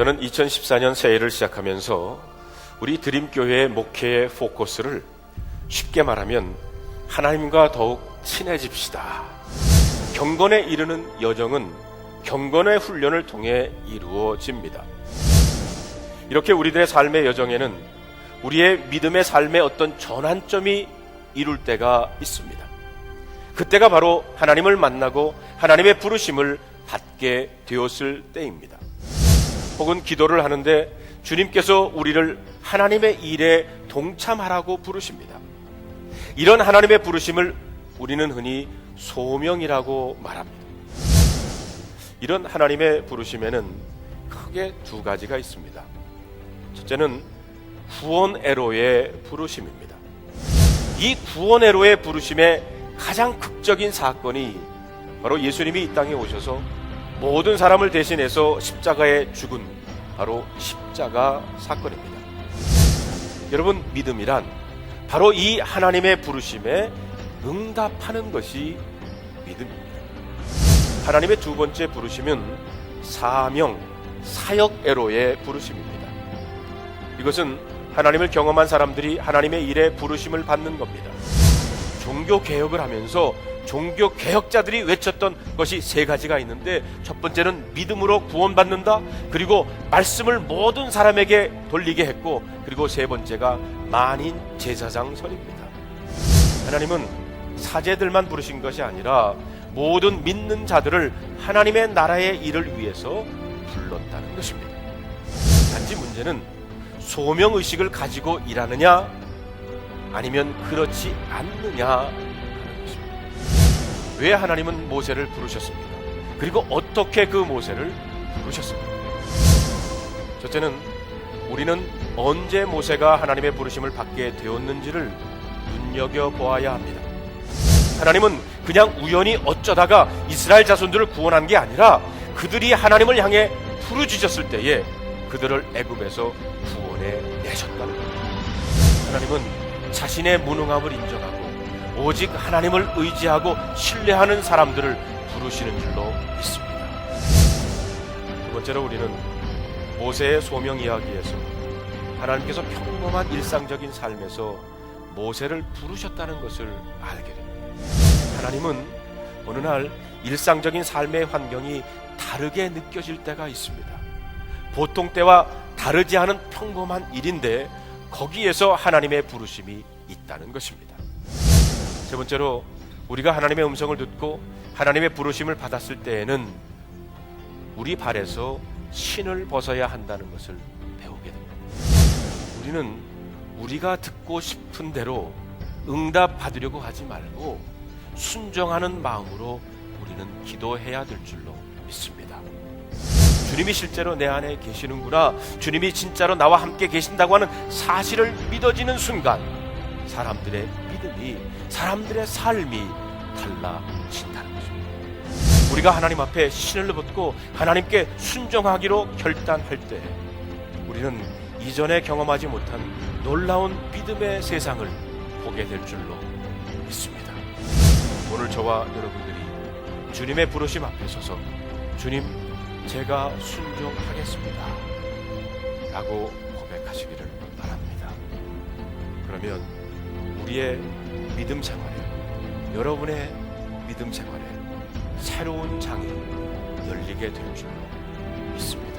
저는 2014년 새해를 시작하면서 우리 드림교회의 목회의 포커스를 쉽게 말하면 하나님과 더욱 친해집시다. 경건에 이르는 여정은 경건의 훈련을 통해 이루어집니다. 이렇게 우리들의 삶의 여정에는 우리의 믿음의 삶의 어떤 전환점이 이룰 때가 있습니다. 그때가 바로 하나님을 만나고 하나님의 부르심을 받게 되었을 때입니다. 혹은 기도를 하는데 주님께서 우리를 하나님의 일에 동참하라고 부르십니다. 이런 하나님의 부르심을 우리는 흔히 소명이라고 말합니다. 이런 하나님의 부르심에는 크게 두 가지가 있습니다. 첫째는 구원애로의 부르심입니다. 이 구원애로의 부르심의 가장 극적인 사건이 바로 예수님이 이 땅에 오셔서 모든 사람을 대신해서 십자가에 죽은 바로 십자가 사건입니다. 여러분, 믿음이란 바로 이 하나님의 부르심에 응답하는 것이 믿음입니다. 하나님의 두 번째 부르심은 사명, 사역 애로의 부르심입니다. 이것은 하나님을 경험한 사람들이 하나님의 일에 부르심을 받는 겁니다. 종교 개혁을 하면서 종교 개혁자들이 외쳤던 것이 세 가지가 있는데 첫 번째는 믿음으로 구원받는다. 그리고 말씀을 모든 사람에게 돌리게 했고 그리고 세 번째가 만인 제사장 설입니다. 하나님은 사제들만 부르신 것이 아니라 모든 믿는 자들을 하나님의 나라의 일을 위해서 불렀다는 것입니다. 단지 문제는 소명 의식을 가지고 일하느냐 아니면 그렇지 않느냐. 왜 하나님은 모세를 부르셨습니까? 그리고 어떻게 그 모세를 부르셨습니까? 첫째는 우리는 언제 모세가 하나님의 부르심을 받게 되었는지를 눈여겨 보아야 합니다. 하나님은 그냥 우연히 어쩌다가 이스라엘 자손들을 구원한 게 아니라 그들이 하나님을 향해 부르짖었을 때에 그들을 애굽에서 구원 해 내셨다는 겁니다. 하나님은 자신의 무능함을 인정하고 오직 하나님을 의지하고 신뢰하는 사람들을 부르시는 줄로 믿습니다. 두 번째로 우리는 모세의 소명 이야기에서 하나님께서 평범한 일상적인 삶에서 모세를 부르셨다는 것을 알게 됩니다. 하나님은 어느 날 일상적인 삶의 환경이 다르게 느껴질 때가 있습니다. 보통 때와 다르지 않은 평범한 일인데 거기에서 하나님의 부르심이 있다는 것입니다. 세 번째로 우리가 하나님의 음성을 듣고 하나님의 부르심을 받았을 때에는 우리 발에서 신을 벗어야 한다는 것을 배우게 됩니다. 우리는 우리가 듣고 싶은 대로 응답 받으려고 하지 말고 순종하는 마음으로 우리는 기도해야 될 줄로 믿습니다. 주님이 실제로 내 안에 계시는구나. 주님이 진짜로 나와 함께 계신다고 하는 사실을 믿어지는 순간 사람들의 믿음이 사람들의 삶이 달라진다는 것입니다. 우리가 하나님 앞에 신을 벗고 하나님께 순종하기로 결단할 때 우리는 이전에 경험하지 못한 놀라운 믿음의 세상을 보게 될 줄로 믿습니다. 오늘 저와 여러분들이 주님의 부르심 앞에 서서 주님 제가 순종하겠습니다. 라고 고백하시기를 바랍니다. 그러면 우리의 믿음 생활에, 여러분의 믿음 생활에 새로운 장이 열리게 될 줄로 믿습니다.